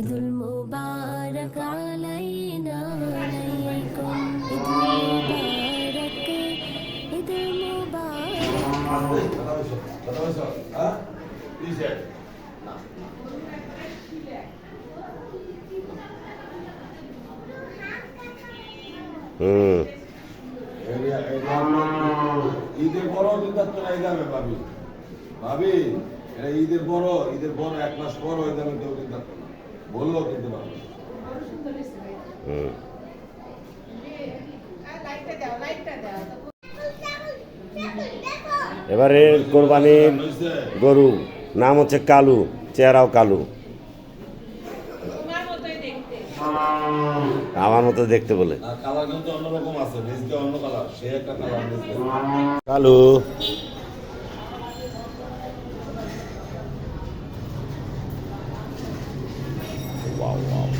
ঈদুল মুবারক আলাইনা আলাইকুম। ঈদুল মুবারক ঈদুল মুবারক। হুম ঈদের বড় দিনটা তো এই দামে পাবি ভাবি এটা ঈদের বড় ঈদের বড় এক মাস পর ওই দামে কিনতে পারতো না। বললেও কিনতে পারবে এবারে কোরবানির গরু নাম হচ্ছে কালু চেহারাও কালু। আমার মতো দেখতে। বলে। আর wow, wow.